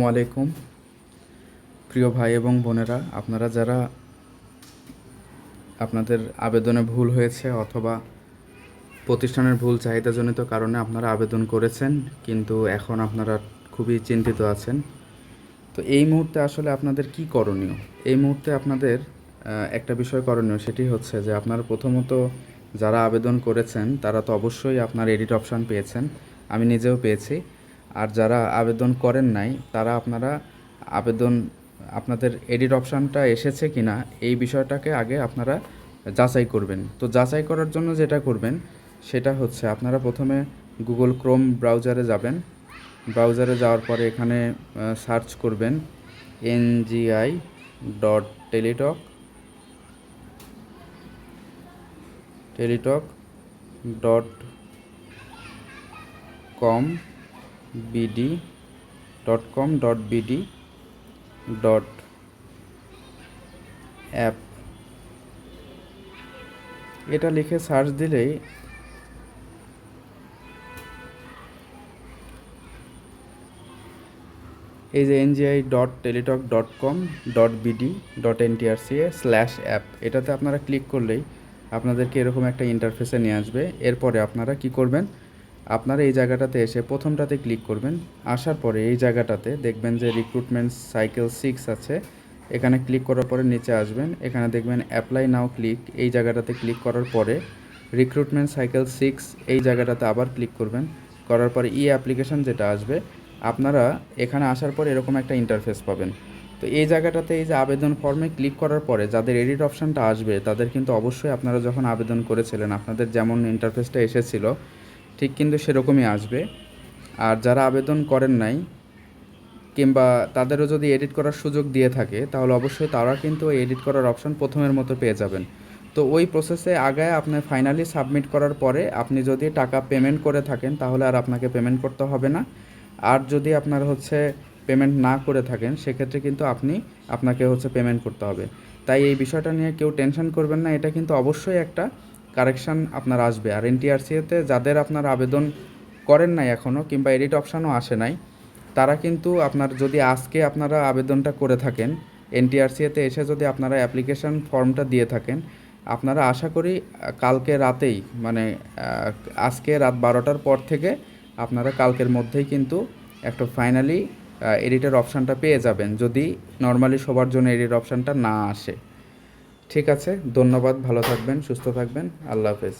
আসসালামু আলাইকুম। প্রিয় ভাই এবং বোনেরা, আপনারা যারা আপনাদের আবেদনে ভুল হয়েছে অথবা প্রতিষ্ঠানের ভুল চাহিদাজনিত কারণে আপনারা আবেদন করেছেন, কিন্তু এখন আপনারা খুবই চিন্তিত আছেন, তো এই মুহূর্তে আসলে আপনাদের কি করণীয়? এই মুহূর্তে আপনাদের একটা বিষয় করণীয়, সেটি হচ্ছে যে আপনারা প্রথমত যারা আবেদন করেছেন, তারা তো অবশ্যই আপনার এডিট অপশান পেয়েছেন। আমি নিজেও পেয়েছি। আর যারা আবেদন করেন নাই, তারা আপনারা আবেদন, আপনাদের এডিট অপশানটা এসেছে কি না এই বিষয়টাকে আগে আপনারা যাচাই করবেন। তো যাচাই করার জন্য যেটা করবেন, সেটা হচ্ছে আপনারা প্রথমে গুগল ক্রোম ব্রাউজারে যাবেন। ব্রাউজারে যাওয়ার পরে এখানে সার্চ করবেন NGI dot Teletalk Teletalk dot com BD dot com dot BD dot app এটা লিখে সার্চ দিলেই এই যে NGI dot Teletalk dot com dot BD dot NTRCA slash app এটাতে আপনারা ক্লিক করলেই আপনাদেরকে এরকম একটা ইন্টারফেসে নিয়ে আসবে। এরপরে আপনারা কি করবেন? আপনারা এই জায়গাটাতে এসে প্রথমটাতে ক্লিক করবেন। আসার পরে এই জায়গাটাতে দেখবেন যে রিক্রুটমেন্ট সাইকেল সিক্স আছে। এখানে ক্লিক করার পরে নিচে আসবেন। এখানে দেখবেন অ্যাপ্লাই নাও ক্লিক এই জায়গাটাতে ক্লিক করার পরে রিক্রুটমেন্ট সাইকেল সিক্স এই জায়গাটাতে আবার ক্লিক করবেন। করার পরে ই অ্যাপ্লিকেশন যেটা আসবে, আপনারা এখানে আসার পর এরকম একটা ইন্টারফেস পাবেন। তো এই জায়গাটাতে এই যে আবেদন ফর্মে ক্লিক করার পরে যাদের এডিট অপশানটা আসবে, তাদের কিন্তু অবশ্যই আপনারা যখন আবেদন করেছিলেন, আপনাদের যেমন ইন্টারফেসটা এসেছিল ঠিক কিন্তু সেরকমই আসবে। আর যারা আবেদন করেন নাই, কিংবা তাদেরও যদি এডিট করার সুযোগ দিয়ে থাকে, তাহলে অবশ্যই তারা কিন্তু এডিট করার অপশন প্রথমের মতো পেয়ে যাবেন। তো ওই প্রসেসে আগায় আপনি ফাইনালি সাবমিট করার পরে আপনি যদি টাকা পেমেন্ট করে থাকেন, তাহলে আর আপনাকে পেমেন্ট করতে হবে না। আর যদি আপনার হচ্ছে পেমেন্ট না করে থাকেন, সেক্ষেত্রে কিন্তু আপনি, আপনাকে হচ্ছে পেমেন্ট করতে হবে। তাই এই বিষয়টা নিয়ে কেউ টেনশন করবেন না, এটা কিন্তু অবশ্যই একটা কারেকশান আপনার আসবে। আর এনটিআরসিএতে যাদের আপনার আবেদন করেন নাই এখনও কিংবা এডিট অপশানও আসে নাই, তারা কিন্তু আপনার যদি আজকে আপনারা আবেদনটা করে থাকেন এনটিআরসিএতে এসে যদি আপনারা অ্যাপ্লিকেশন ফর্মটা দিয়ে থাকেন, আপনারা আশা করি কালকে রাতেই মানে আজকে রাত বারোটার পর থেকে আপনারা কালকের মধ্যেই কিন্তু একটা ফাইনালি এডিটের অপশানটা পেয়ে যাবেন, যদি নর্মালি সবার জন্য এডিট অপশানটা না আসে। ঠিক আছে ধন্যবাদ ভালো থাকবেন সুস্থ থাকবেন আল্লাহ হাফেজ।